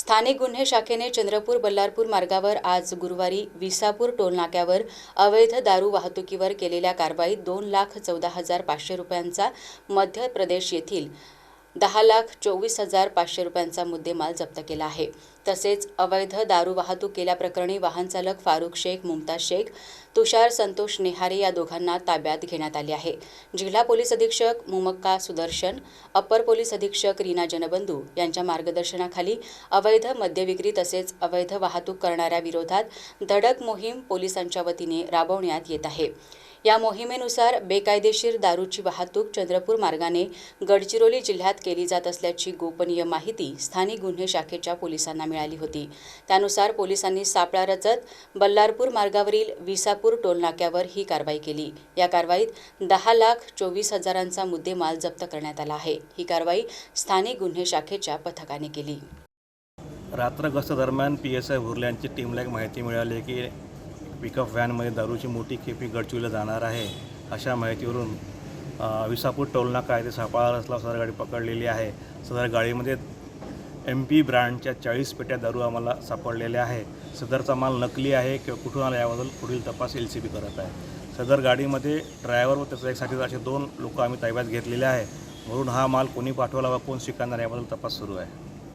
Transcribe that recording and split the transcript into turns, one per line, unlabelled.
स्थानिक गुन्हे शाखेने चंद्रपूर बल्लारपूर मार्गावर आज गुरुवारी विसापूर टोलनाक्यावर अवैध दारू वाहतुकीवर केलेल्या कारवाईत दोन लाख चौदा हजार पाचशे रुपयांचा मध्य प्रदेश येथील दहा लाख चोवीस हजार पाचशे रुपयांचा मुद्देमाल जप्त केला आहे. तसेच अवैध दारू वाहतूक केल्याप्रकरणी वाहनचालक फारुख शेख मुमताज शेख तुषार संतोष नेहारे या दोघांना ताब्यात घेण्यात आले आहे. जिल्हा पोलीस अधीक्षक मुमक्का सुदर्शन अपर पोलीस अधीक्षक रीना जनबंधू यांच्या मार्गदर्शनाखाली अवैध मद्यविक्री तसेच अवैध वाहतूक करणाऱ्या विरोधात धडक मोहीम पोलिसांच्या वतीने राबवण्यात येत आहे. या मोहिमेनुसार बेकायदेशीर दारूची वाहतूक चंद्रपूर मार्गाने गडचिरोली जिल्ह्यात केली जात असल्याची गोपनीय माहिती स्थानिक गुन्हे शाखेच्या पोलिसांना मिळाली होती. त्यानुसार पोलिसांनी सापळा रचत बल्लारपूर मार्गावरील विसापूर टोलनाक्यावर ही कारवाई केली. या कारवाईत दहा लाख चोवीस हजारांचा मुद्देमाल जप्त करण्यात आला आहे. ही कारवाई स्थानिक गुन्हे शाखेच्या पथकाने केली.
रात्र गस्त दरम्यान पी एस आय भुर्ल्यांची टीमला एक माहिती मिळाली की पिकअप व्हॅनमध्ये दारूची मोठी खेपी गडचिरोलीला जाणार आहे अशा माहितीवरून विसापूर टोलनाका येथे सापाळा रचला सदर गाडी पकडलेली आहे. सदर गाडीमध्ये एम पी ब्रँडच्या चाळीस पेट्या दारू आम्हाला सापडलेल्या आहे. सदरचा माल नकली आहे किंवा कुठून आला याबद्दल पुढील तपास एल सी बी करत आहे. सदर गाडीमध्ये ड्रायव्हर व त्याचा एक साथीदार असे दोन लोक आम्ही ताब्यात घेतलेले आहे. म्हणून हा माल कोणी पाठवला व कोण स्वीकारणार याबद्दल तपास सुरू आहे.